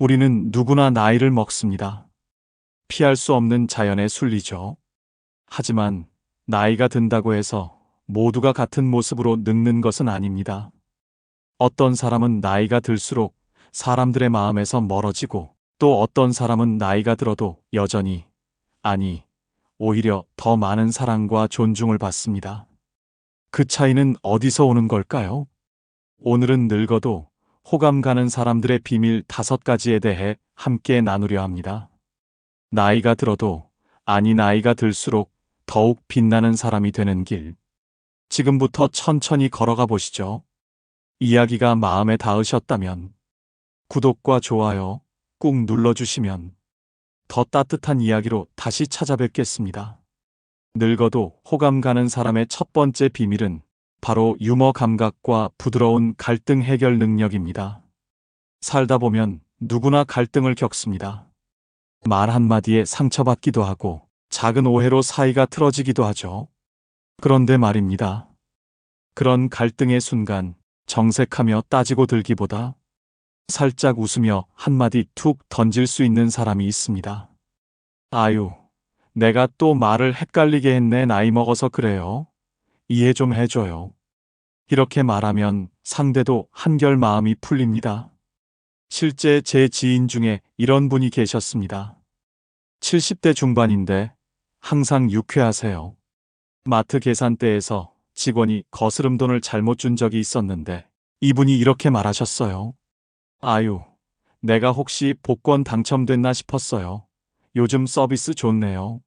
우리는 누구나 나이를 먹습니다. 피할 수 없는 자연의 순리죠. 하지만 나이가 든다고 해서 모두가 같은 모습으로 늙는 것은 아닙니다. 어떤 사람은 나이가 들수록 사람들의 마음에서 멀어지고 또 어떤 사람은 나이가 들어도 여전히 아니 오히려 더 많은 사랑과 존중을 받습니다. 그 차이는 어디서 오는 걸까요? 오늘은 늙어도 호감 가는 사람들의 비밀 다섯 가지에 대해 함께 나누려 합니다. 나이가 들어도 아니 나이가 들수록 더욱 빛나는 사람이 되는 길. 지금부터 천천히 걸어가 보시죠. 이야기가 마음에 닿으셨다면 구독과 좋아요 꾹 눌러주시면 더 따뜻한 이야기로 다시 찾아뵙겠습니다. 늙어도 호감 가는 사람의 첫 번째 비밀은 바로 유머 감각과 부드러운 갈등 해결 능력입니다. 살다 보면 누구나 갈등을 겪습니다. 말 한마디에 상처받기도 하고 작은 오해로 사이가 틀어지기도 하죠. 그런데 말입니다. 그런 갈등의 순간 정색하며 따지고 들기보다 살짝 웃으며 한마디 툭 던질 수 있는 사람이 있습니다. 아유, 내가 또 말을 헷갈리게 했네 나이 먹어서 그래요. 이해 좀 해줘요. 이렇게 말하면 상대도 한결 마음이 풀립니다. 실제 제 지인 중에 이런 분이 계셨습니다. 70대 중반인데 항상 유쾌하세요. 마트 계산대에서 직원이 거스름 돈을 잘못 준 적이 있었는데 이분이 이렇게 말하셨어요. 아유, 내가 혹시 복권 당첨됐나 싶었어요. 요즘 서비스 좋네요.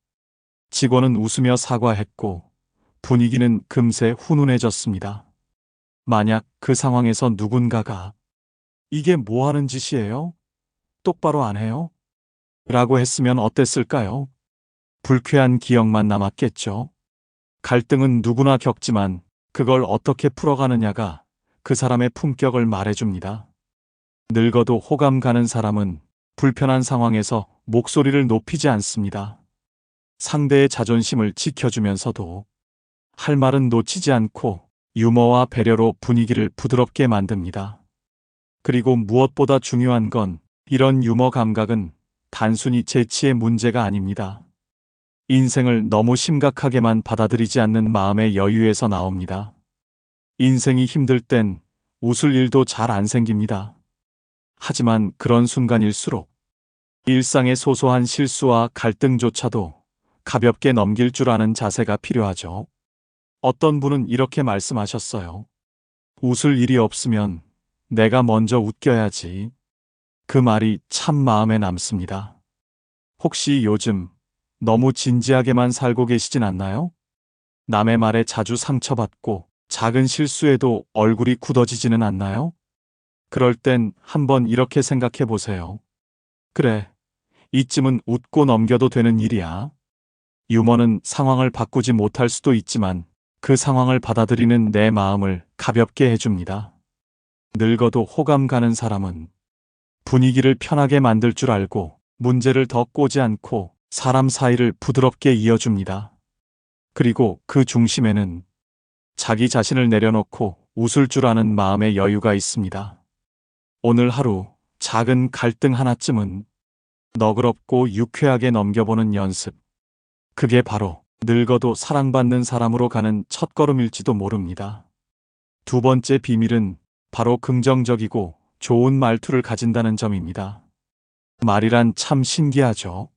직원은 웃으며 사과했고 분위기는 금세 훈훈해졌습니다. 만약 그 상황에서 누군가가 이게 뭐 하는 짓이에요? 똑바로 안 해요? 라고 했으면 어땠을까요? 불쾌한 기억만 남았겠죠. 갈등은 누구나 겪지만 그걸 어떻게 풀어가느냐가 그 사람의 품격을 말해줍니다. 늙어도 호감 가는 사람은 불편한 상황에서 목소리를 높이지 않습니다. 상대의 자존심을 지켜주면서도 할 말은 놓치지 않고 유머와 배려로 분위기를 부드럽게 만듭니다. 그리고 무엇보다 중요한 건 이런 유머 감각은 단순히 재치의 문제가 아닙니다. 인생을 너무 심각하게만 받아들이지 않는 마음의 여유에서 나옵니다. 인생이 힘들 땐 웃을 일도 잘 안 생깁니다. 하지만 그런 순간일수록 일상의 소소한 실수와 갈등조차도 가볍게 넘길 줄 아는 자세가 필요하죠. 어떤 분은 이렇게 말씀하셨어요. 웃을 일이 없으면 내가 먼저 웃겨야지. 그 말이 참 마음에 남습니다. 혹시 요즘 너무 진지하게만 살고 계시진 않나요? 남의 말에 자주 상처받고 작은 실수에도 얼굴이 굳어지지는 않나요? 그럴 땐 한번 이렇게 생각해 보세요. 그래, 이쯤은 웃고 넘겨도 되는 일이야. 유머는 상황을 바꾸지 못할 수도 있지만 그 상황을 받아들이는 내 마음을 가볍게 해줍니다. 늙어도 호감 가는 사람은 분위기를 편하게 만들 줄 알고 문제를 더 꼬지 않고 사람 사이를 부드럽게 이어줍니다. 그리고 그 중심에는 자기 자신을 내려놓고 웃을 줄 아는 마음의 여유가 있습니다. 오늘 하루 작은 갈등 하나쯤은 너그럽고 유쾌하게 넘겨보는 연습. 그게 바로 늙어도 사랑받는 사람으로 가는 첫걸음일지도 모릅니다. 두 번째 비밀은 바로 긍정적이고 좋은 말투를 가진다는 점입니다. 말이란 참 신기하죠.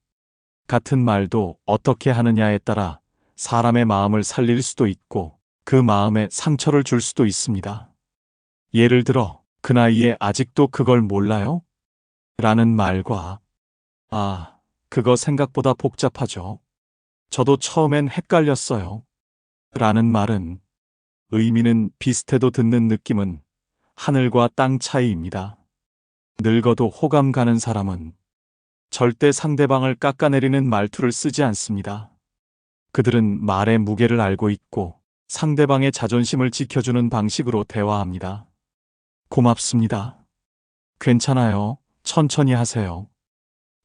같은 말도 어떻게 하느냐에 따라 사람의 마음을 살릴 수도 있고 그 마음에 상처를 줄 수도 있습니다. 예를 들어, 그 나이에 아직도 그걸 몰라요? 라는 말과, 아, 그거 생각보다 복잡하죠. 저도 처음엔 헷갈렸어요. 라는 말은 의미는 비슷해도 듣는 느낌은 하늘과 땅 차이입니다. 늙어도 호감 가는 사람은 절대 상대방을 깎아내리는 말투를 쓰지 않습니다. 그들은 말의 무게를 알고 있고 상대방의 자존심을 지켜주는 방식으로 대화합니다. 고맙습니다. 괜찮아요. 천천히 하세요.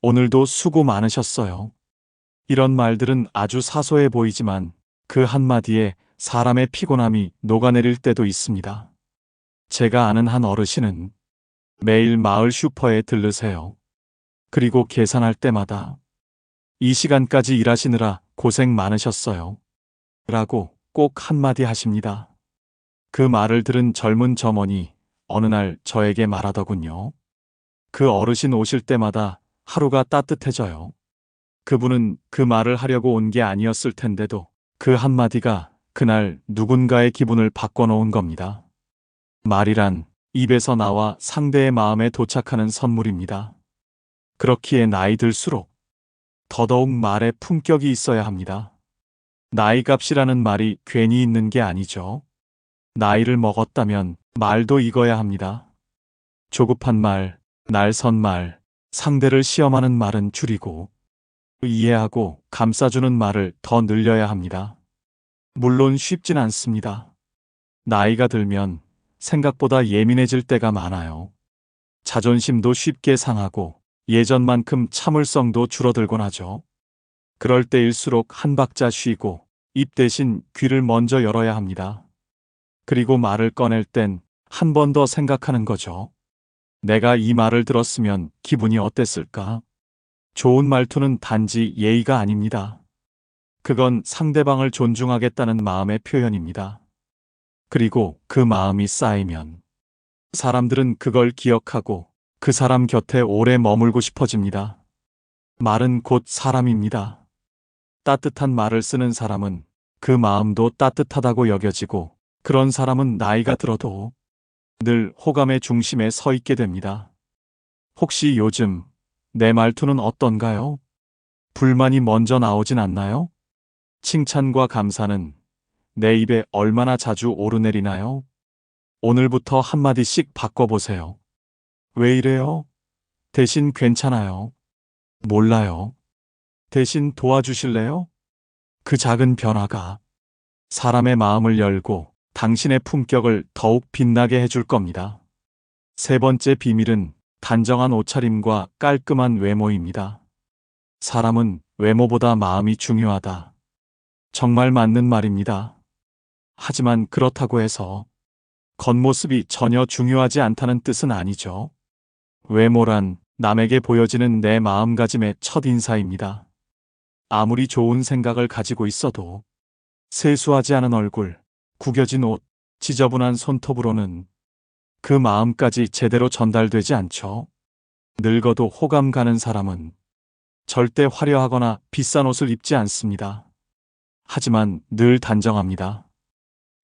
오늘도 수고 많으셨어요. 이런 말들은 아주 사소해 보이지만 그 한마디에 사람의 피곤함이 녹아내릴 때도 있습니다. 제가 아는 한 어르신은 매일 마을 슈퍼에 들르세요. 그리고 계산할 때마다 이 시간까지 일하시느라 고생 많으셨어요. 라고 꼭 한마디 하십니다. 그 말을 들은 젊은 점원이 어느 날 저에게 말하더군요. 그 어르신 오실 때마다 하루가 따뜻해져요. 그분은 그 말을 하려고 온 게 아니었을 텐데도 그 한마디가 그날 누군가의 기분을 바꿔놓은 겁니다. 말이란 입에서 나와 상대의 마음에 도착하는 선물입니다. 그렇기에 나이 들수록 더더욱 말에 품격이 있어야 합니다. 나이 값이라는 말이 괜히 있는 게 아니죠. 나이를 먹었다면 말도 익어야 합니다. 조급한 말, 날선 말, 상대를 시험하는 말은 줄이고 이해하고 감싸주는 말을 더 늘려야 합니다. 물론 쉽진 않습니다. 나이가 들면 생각보다 예민해질 때가 많아요. 자존심도 쉽게 상하고 예전만큼 참을성도 줄어들곤 하죠. 그럴 때일수록 한 박자 쉬고 입 대신 귀를 먼저 열어야 합니다. 그리고 말을 꺼낼 땐 한 번 더 생각하는 거죠. 내가 이 말을 들었으면 기분이 어땠을까? 좋은 말투는 단지 예의가 아닙니다. 그건 상대방을 존중하겠다는 마음의 표현입니다. 그리고 그 마음이 쌓이면 사람들은 그걸 기억하고 그 사람 곁에 오래 머물고 싶어집니다. 말은 곧 사람입니다. 따뜻한 말을 쓰는 사람은 그 마음도 따뜻하다고 여겨지고 그런 사람은 나이가 들어도 늘 호감의 중심에 서 있게 됩니다. 혹시 요즘 내 말투는 어떤가요? 불만이 먼저 나오진 않나요? 칭찬과 감사는 내 입에 얼마나 자주 오르내리나요? 오늘부터 한마디씩 바꿔보세요. 왜 이래요? 대신 괜찮아요. 몰라요. 대신 도와주실래요? 그 작은 변화가 사람의 마음을 열고 당신의 품격을 더욱 빛나게 해줄 겁니다. 세 번째 비밀은 단정한 옷차림과 깔끔한 외모입니다. 사람은 외모보다 마음이 중요하다. 정말 맞는 말입니다. 하지만 그렇다고 해서 겉모습이 전혀 중요하지 않다는 뜻은 아니죠. 외모란 남에게 보여지는 내 마음가짐의 첫 인사입니다. 아무리 좋은 생각을 가지고 있어도 세수하지 않은 얼굴, 구겨진 옷, 지저분한 손톱으로는 그 마음까지 제대로 전달되지 않죠. 늙어도 호감 가는 사람은 절대 화려하거나 비싼 옷을 입지 않습니다. 하지만 늘 단정합니다.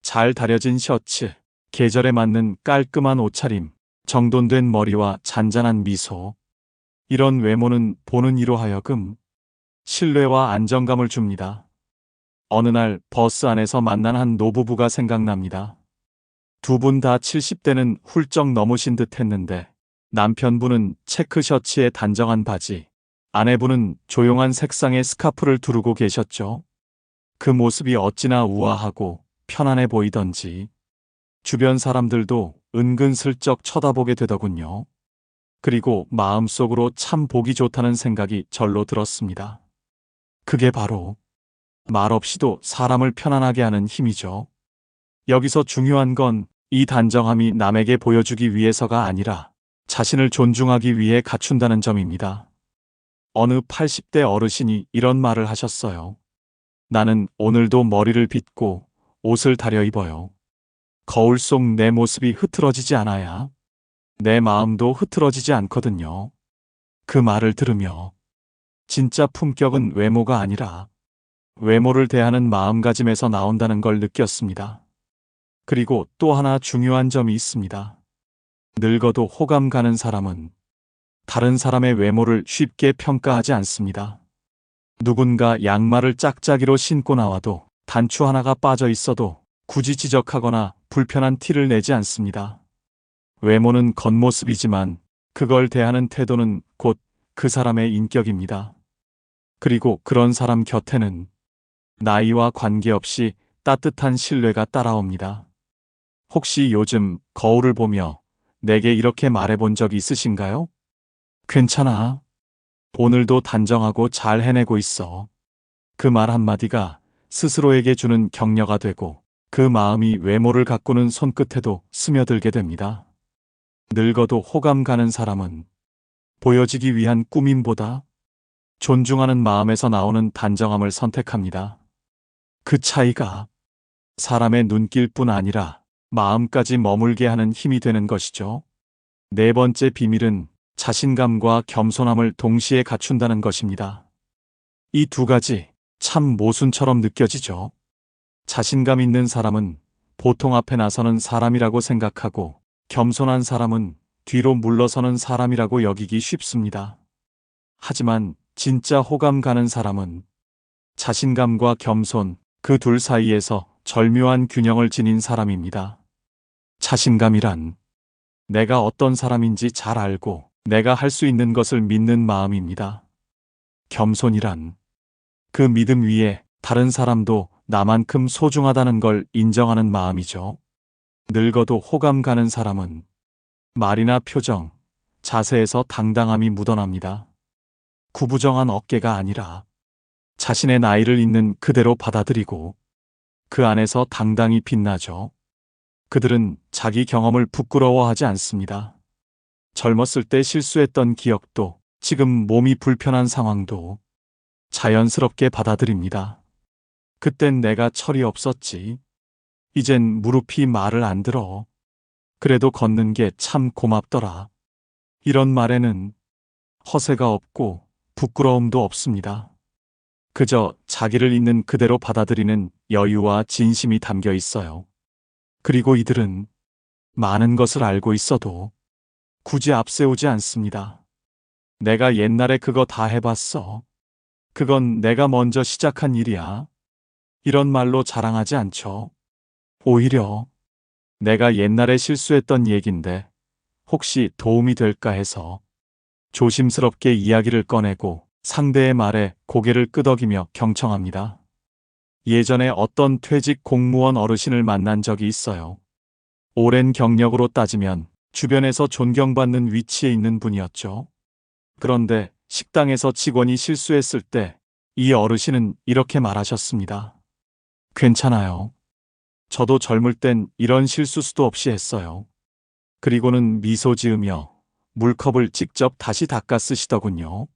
잘 다려진 셔츠, 계절에 맞는 깔끔한 옷차림, 정돈된 머리와 잔잔한 미소. 이런 외모는 보는 이로 하여금 신뢰와 안정감을 줍니다. 어느 날 버스 안에서 만난 한 노부부가 생각납니다. 두 분 다 70대는 훌쩍 넘으신 듯 했는데 남편분은 체크 셔츠에 단정한 바지, 아내분은 조용한 색상의 스카프를 두르고 계셨죠. 그 모습이 어찌나 우아하고 편안해 보이던지 주변 사람들도 은근슬쩍 쳐다보게 되더군요. 그리고 마음속으로 참 보기 좋다는 생각이 절로 들었습니다. 그게 바로 말없이도 사람을 편안하게 하는 힘이죠. 여기서 중요한 건 이 단정함이 남에게 보여주기 위해서가 아니라 자신을 존중하기 위해 갖춘다는 점입니다. 어느 80대 어르신이 이런 말을 하셨어요. 나는 오늘도 머리를 빗고 옷을 다려 입어요. 거울 속 내 모습이 흐트러지지 않아야 내 마음도 흐트러지지 않거든요. 그 말을 들으며 진짜 품격은 외모가 아니라 외모를 대하는 마음가짐에서 나온다는 걸 느꼈습니다. 그리고 또 하나 중요한 점이 있습니다. 늙어도 호감 가는 사람은 다른 사람의 외모를 쉽게 평가하지 않습니다. 누군가 양말을 짝짝이로 신고 나와도 단추 하나가 빠져 있어도 굳이 지적하거나 불편한 티를 내지 않습니다. 외모는 겉모습이지만 그걸 대하는 태도는 곧 그 사람의 인격입니다. 그리고 그런 사람 곁에는 나이와 관계없이 따뜻한 신뢰가 따라옵니다. 혹시 요즘 거울을 보며 내게 이렇게 말해본 적 있으신가요? 괜찮아. 오늘도 단정하고 잘 해내고 있어. 그 말 한마디가 스스로에게 주는 격려가 되고 그 마음이 외모를 가꾸는 손끝에도 스며들게 됩니다. 늙어도 호감 가는 사람은 보여지기 위한 꾸밈보다 존중하는 마음에서 나오는 단정함을 선택합니다. 그 차이가 사람의 눈길 뿐 아니라 마음까지 머물게 하는 힘이 되는 것이죠. 네 번째 비밀은 자신감과 겸손함을 동시에 갖춘다는 것입니다. 이 두 가지 참 모순처럼 느껴지죠. 자신감 있는 사람은 보통 앞에 나서는 사람이라고 생각하고 겸손한 사람은 뒤로 물러서는 사람이라고 여기기 쉽습니다. 하지만 진짜 호감 가는 사람은 자신감과 겸손 그 둘 사이에서 절묘한 균형을 지닌 사람입니다. 자신감이란 내가 어떤 사람인지 잘 알고 내가 할 수 있는 것을 믿는 마음입니다. 겸손이란 그 믿음 위에 다른 사람도 나만큼 소중하다는 걸 인정하는 마음이죠. 늙어도 호감 가는 사람은 말이나 표정, 자세에서 당당함이 묻어납니다. 구부정한 어깨가 아니라 자신의 나이를 있는 그대로 받아들이고 그 안에서 당당히 빛나죠. 그들은 자기 경험을 부끄러워하지 않습니다. 젊었을 때 실수했던 기억도 지금 몸이 불편한 상황도 자연스럽게 받아들입니다. 그땐 내가 철이 없었지. 이젠 무릎이 말을 안 들어. 그래도 걷는 게 참 고맙더라. 이런 말에는 허세가 없고 부끄러움도 없습니다. 그저 자기를 있는 그대로 받아들이는 여유와 진심이 담겨 있어요. 그리고 이들은 많은 것을 알고 있어도 굳이 앞세우지 않습니다. 내가 옛날에 그거 다 해봤어. 그건 내가 먼저 시작한 일이야. 이런 말로 자랑하지 않죠. 오히려 내가 옛날에 실수했던 얘긴데 혹시 도움이 될까 해서 조심스럽게 이야기를 꺼내고 상대의 말에 고개를 끄덕이며 경청합니다. 예전에 어떤 퇴직 공무원 어르신을 만난 적이 있어요. 오랜 경력으로 따지면 주변에서 존경받는 위치에 있는 분이었죠. 그런데 식당에서 직원이 실수했을 때 이 어르신은 이렇게 말하셨습니다. 괜찮아요. 저도 젊을 땐 이런 실수 수도 없이 했어요. 그리고는 미소 지으며 물컵을 직접 다시 닦아 쓰시더군요.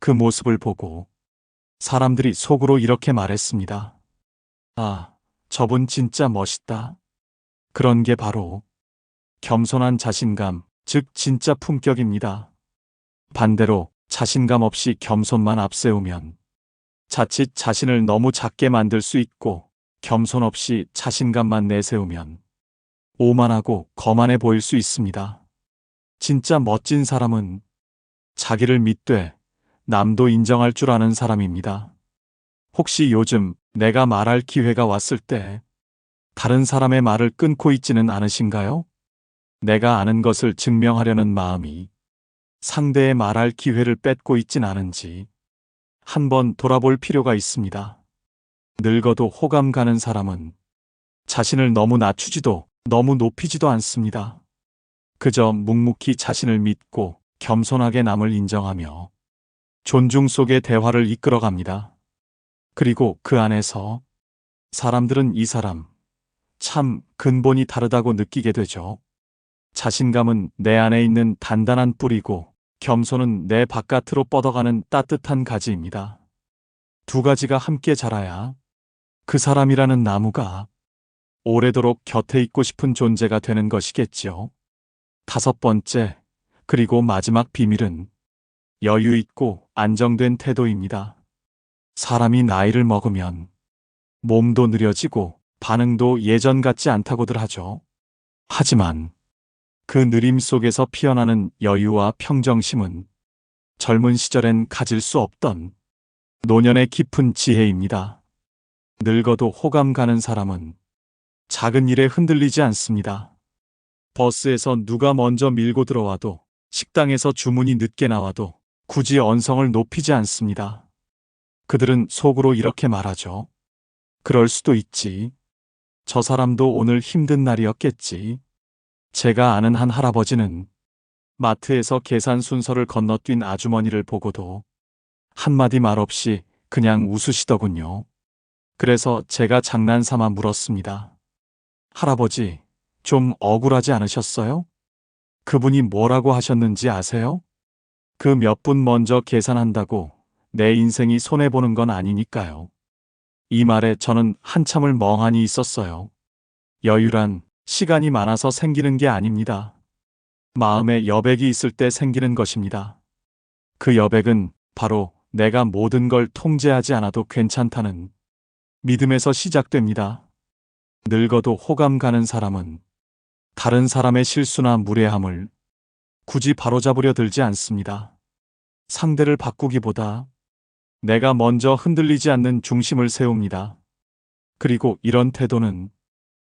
그 모습을 보고 사람들이 속으로 이렇게 말했습니다. 아, 저분 진짜 멋있다. 그런 게 바로 겸손한 자신감, 즉 진짜 품격입니다. 반대로 자신감 없이 겸손만 앞세우면 자칫 자신을 너무 작게 만들 수 있고 겸손 없이 자신감만 내세우면 오만하고 거만해 보일 수 있습니다. 진짜 멋진 사람은 자기를 믿되 남도 인정할 줄 아는 사람입니다. 혹시 요즘 내가 말할 기회가 왔을 때 다른 사람의 말을 끊고 있지는 않으신가요? 내가 아는 것을 증명하려는 마음이 상대의 말할 기회를 뺏고 있진 않은지 한번 돌아볼 필요가 있습니다. 늙어도 호감 가는 사람은 자신을 너무 낮추지도 너무 높이지도 않습니다. 그저 묵묵히 자신을 믿고 겸손하게 남을 인정하며 존중 속의 대화를 이끌어갑니다. 그리고 그 안에서 사람들은 이 사람 참 근본이 다르다고 느끼게 되죠. 자신감은 내 안에 있는 단단한 뿌리고 겸손은 내 바깥으로 뻗어가는 따뜻한 가지입니다. 두 가지가 함께 자라야 그 사람이라는 나무가 오래도록 곁에 있고 싶은 존재가 되는 것이겠지요. 다섯 번째, 그리고 마지막 비밀은 여유 있고 안정된 태도입니다. 사람이 나이를 먹으면 몸도 느려지고 반응도 예전 같지 않다고들 하죠. 하지만 그 느림 속에서 피어나는 여유와 평정심은 젊은 시절엔 가질 수 없던 노년의 깊은 지혜입니다. 늙어도 호감 가는 사람은 작은 일에 흔들리지 않습니다. 버스에서 누가 먼저 밀고 들어와도 식당에서 주문이 늦게 나와도 굳이 언성을 높이지 않습니다. 그들은 속으로 이렇게 말하죠. 그럴 수도 있지. 저 사람도 오늘 힘든 날이었겠지. 제가 아는 한 할아버지는 마트에서 계산 순서를 건너뛴 아주머니를 보고도 한마디 말 없이 그냥 웃으시더군요. 그래서 제가 장난삼아 물었습니다. 할아버지, 좀 억울하지 않으셨어요? 그분이 뭐라고 하셨는지 아세요? 그 몇 분 먼저 계산한다고 내 인생이 손해보는 건 아니니까요. 이 말에 저는 한참을 멍하니 있었어요. 여유란 시간이 많아서 생기는 게 아닙니다. 마음에 여백이 있을 때 생기는 것입니다. 그 여백은 바로 내가 모든 걸 통제하지 않아도 괜찮다는 믿음에서 시작됩니다. 늙어도 호감 가는 사람은 다른 사람의 실수나 무례함을 굳이 바로잡으려 들지 않습니다. 상대를 바꾸기보다 내가 먼저 흔들리지 않는 중심을 세웁니다. 그리고 이런 태도는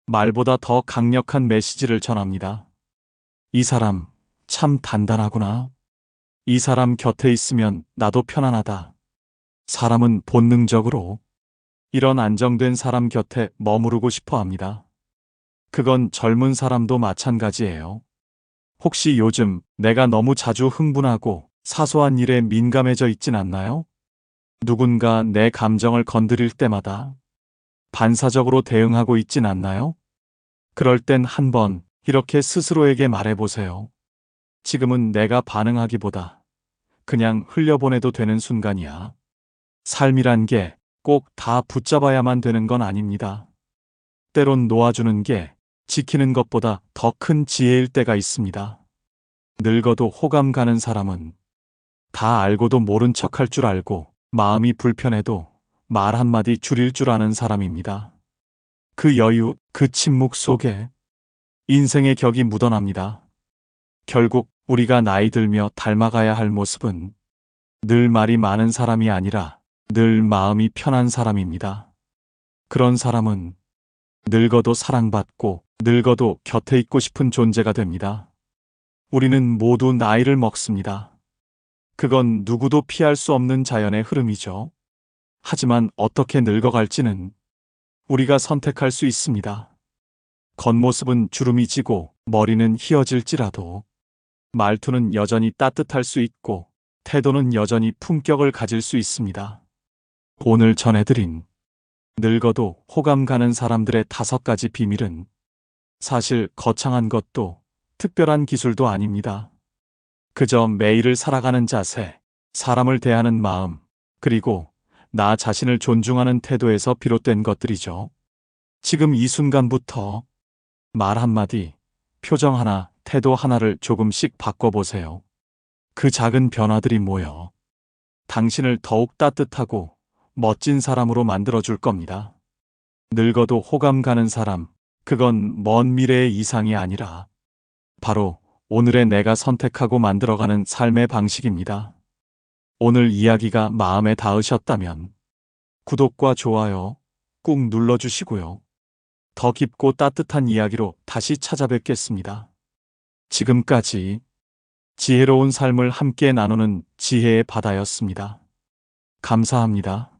말보다 더 강력한 메시지를 전합니다. 이 사람 참 단단하구나. 이 사람 곁에 있으면 나도 편안하다. 사람은 본능적으로 이런 안정된 사람 곁에 머무르고 싶어 합니다. 그건 젊은 사람도 마찬가지예요. 혹시 요즘 내가 너무 자주 흥분하고 사소한 일에 민감해져 있진 않나요? 누군가 내 감정을 건드릴 때마다 반사적으로 대응하고 있진 않나요? 그럴 땐 한번 이렇게 스스로에게 말해보세요. 지금은 내가 반응하기보다 그냥 흘려보내도 되는 순간이야. 삶이란 게 꼭 다 붙잡아야만 되는 건 아닙니다. 때론 놓아주는 게 지키는 것보다 더 큰 지혜일 때가 있습니다. 늙어도 호감 가는 사람은 다 알고도 모른 척할 줄 알고 마음이 불편해도 말 한마디 줄일 줄 아는 사람입니다. 그 여유, 그 침묵 속에 인생의 격이 묻어납니다. 결국 우리가 나이 들며 닮아가야 할 모습은 늘 말이 많은 사람이 아니라 늘 마음이 편한 사람입니다. 그런 사람은 늙어도 사랑받고 늙어도 곁에 있고 싶은 존재가 됩니다. 우리는 모두 나이를 먹습니다. 그건 누구도 피할 수 없는 자연의 흐름이죠. 하지만 어떻게 늙어갈지는 우리가 선택할 수 있습니다. 겉모습은 주름이 지고 머리는 휘어질지라도 말투는 여전히 따뜻할 수 있고 태도는 여전히 품격을 가질 수 있습니다. 오늘 전해드린 늙어도 호감 가는 사람들의 다섯 가지 비밀은 사실 거창한 것도 특별한 기술도 아닙니다. 그저 매일을 살아가는 자세, 사람을 대하는 마음, 그리고 나 자신을 존중하는 태도에서 비롯된 것들이죠. 지금 이 순간부터 말 한마디, 표정 하나, 태도 하나를 조금씩 바꿔보세요. 그 작은 변화들이 모여 당신을 더욱 따뜻하고 멋진 사람으로 만들어줄 겁니다. 늙어도 호감 가는 사람, 그건 먼 미래의 이상이 아니라 바로 오늘의 내가 선택하고 만들어가는 삶의 방식입니다. 오늘 이야기가 마음에 닿으셨다면 구독과 좋아요 꾹 눌러주시고요. 더 깊고 따뜻한 이야기로 다시 찾아뵙겠습니다. 지금까지 지혜로운 삶을 함께 나누는 지혜의 바다였습니다. 감사합니다.